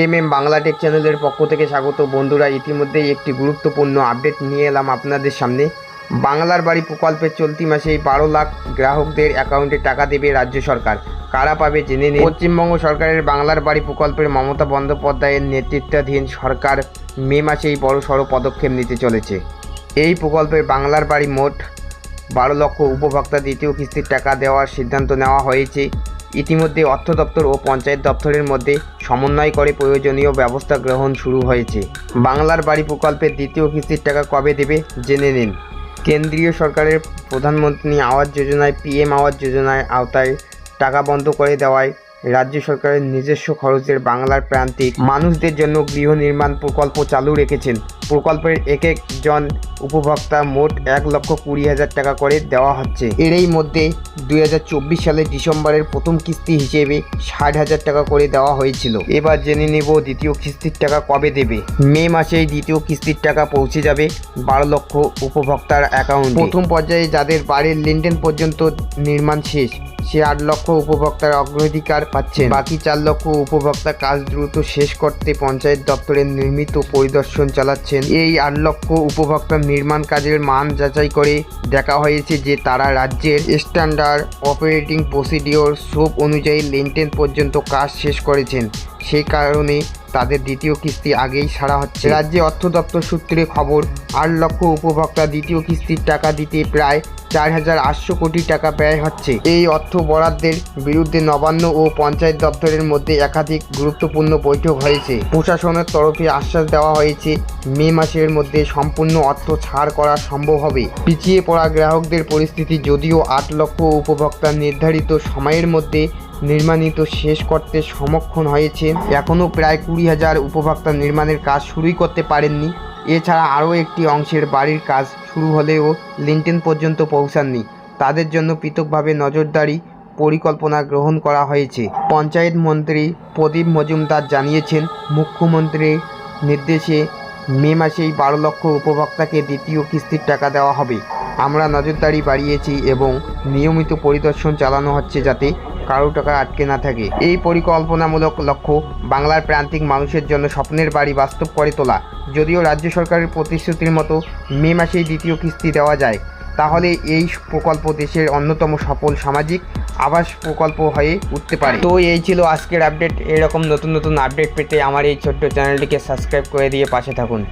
M M Bangla take চ্যানেলের পক্ষ থেকে স্বাগত বন্ধুরা। ইতিমধ্যেই একটি গুরুত্বপূর্ণ আপডেট নিয়ে এলাম আপনাদের সামনে। বাংলার বাড়ি প্রকল্পের চলতি মাসেই বারো লাখ গ্রাহকদের অ্যাকাউন্টে টাকা দেবে রাজ্য সরকার। কারা পাবে জেনে নিন। পশ্চিমবঙ্গ সরকারের বাংলার বাড়ি প্রকল্পের মমতা বন্দ্যোপাধ্যায়ের নেতৃত্বাধীন সরকার মে মাসেই বড় সড়ো পদক্ষেপ নিতে চলেছে। এই প্রকল্পের বাংলার বাড়ি মোট বারো লক্ষ উপভোক্তা দ্বিতীয় কিস্তির টাকা দেওয়ার সিদ্ধান্ত নেওয়া হয়েছে। ইতিমধ্যে অর্থ দপ্তর ও পঞ্চায়েত দপ্তরের মধ্যে সমন্বয় করে প্রয়োজনীয় ব্যবস্থা গ্রহণ শুরু হয়েছে। বাংলার বাড়ি প্রকল্পের দ্বিতীয় কিস্তির টাকা কবে দেবে জেনে নিন। কেন্দ্রীয় সরকারের প্রধানমন্ত্রী আবাস যোজনায় পিএম আবাস যোজনার আওতায় টাকা বন্ধ করে দেওয়ায় রাজ্য সরকারের নিজস্ব খরচের বাংলার প্রান্তিক মানুষদের জন্য গৃহ নির্মাণ প্রকল্প চালু রেখেছেন। প্রকল্পের এক একজন উপভোক্তা মোট এক লক্ষ কুড়ি হাজার টাকা করে দেওয়া হচ্ছে। এরই মধ্যে দুই হাজার চব্বিশ সালের ডিসেম্বরের প্রথম কিস্তি হিসেবে ষাট হাজার টাকা করে দেওয়া হয়েছিল। এবার জেনে নেব দ্বিতীয় কিস্তির টাকা কবে দেবে। মে মাসেই দ্বিতীয় কিস্তির টাকা পৌঁছে যাবে বারো লক্ষ উপভোক্তার অ্যাকাউন্ট প্রথম পর্যায়ে যাদের বাড়ির লেনদেন পর্যন্ত নির্মাণ শেষ, সে আট লক্ষ উপভোক্তার অগ্রাধিকার পাচ্ছেন। বাকি চার লক্ষ উপভোক্তা কাজ দ্রুত শেষ করতে পঞ্চায়েত দপ্তরের নির্মিত পরিদর্শন চালাচ্ছেন। এই আট লক্ষ উপভোক্তার নির্মাণ কাজের মান যাচাই করে দেখা হয়েছে যে তারা রাজ্যের স্ট্যান্ডার্ড অপারেটিং প্রসিডিওর সোপ অনুযায়ী লেনটেন পর্যন্ত কাজ শেষ করেছেন। সেই কারণে তাদের দ্বিতীয় কিস্তি আগেই সারা হচ্ছে। রাজ্যে অর্থ দপ্তর সূত্রে খবর, আট লক্ষ উপভোক্তা দ্বিতীয় কিস্তির টাকা দিতে প্রায় চার হাজার আটশো কোটি টাকা ব্যয় হচ্ছে। এই অর্থ বরাদ্দের বিরুদ্ধে নবান্ন ও পঞ্চায়েত দপ্তরের মধ্যে একাধিক গুরুত্বপূর্ণ বৈঠক হয়েছে। প্রশাসনের তরফে আশ্বাস দেওয়া হয়েছে, মে মাসের মধ্যে সম্পূর্ণ অর্থ ছাড় করা সম্ভব হবে। পিছিয়ে পড়া গ্রাহকদের পরিস্থিতি যদিও আট লক্ষ উপভোক্তা নির্ধারিত সময়ের মধ্যে নির্মাণিত শেষ করতে সমক্ষণ হয়েছে, এখনও প্রায় কুড়ি হাজার উপভোক্তা নির্মাণের কাজ শুরুই করতে পারেননি। এছাড়া আরও একটি অংশের বাড়ির কাজ শুরু হলেও লিন্টেন পর্যন্ত পৌঁছাননি। তাদের জন্য পৃথকভাবে নজরদারি পরিকল্পনা গ্রহণ করা হয়েছে। পঞ্চায়েত মন্ত্রী প্রদীপ মজুমদার জানিয়েছেন, মুখ্যমন্ত্রীর নির্দেশে মে মাসেই বারো লক্ষ উপভোক্তাকে দ্বিতীয় কিস্তির টাকা দেওয়া হবে। আমরা নজরদারি বাড়িয়েছি এবং নিয়মিত পরিদর্শন চালানো হচ্ছে যাতে কারও টাকা আটকে না থাকে। এই পরিকল্পনামূলক লক্ষ্য বাংলার প্রান্তিক মানুষের জন্য স্বপ্নের বাড়ি বাস্তব করে তোলা। যদিও রাজ্য সরকারের প্রতিশ্রুতির মতো মে মাসেই দ্বিতীয় কিস্তি দেওয়া যায়, তাহলে এই প্রকল্প দেশের অন্যতম সফল সামাজিক আবাস প্রকল্প হয়ে উঠতে পারে। তো এই ছিল আজকের আপডেট। এরকম নতুন নতুন আপডেট পেতে আমার এই ছোট্ট চ্যানেলটিকে সাবস্ক্রাইব করে দিয়ে পাশে থাকুন।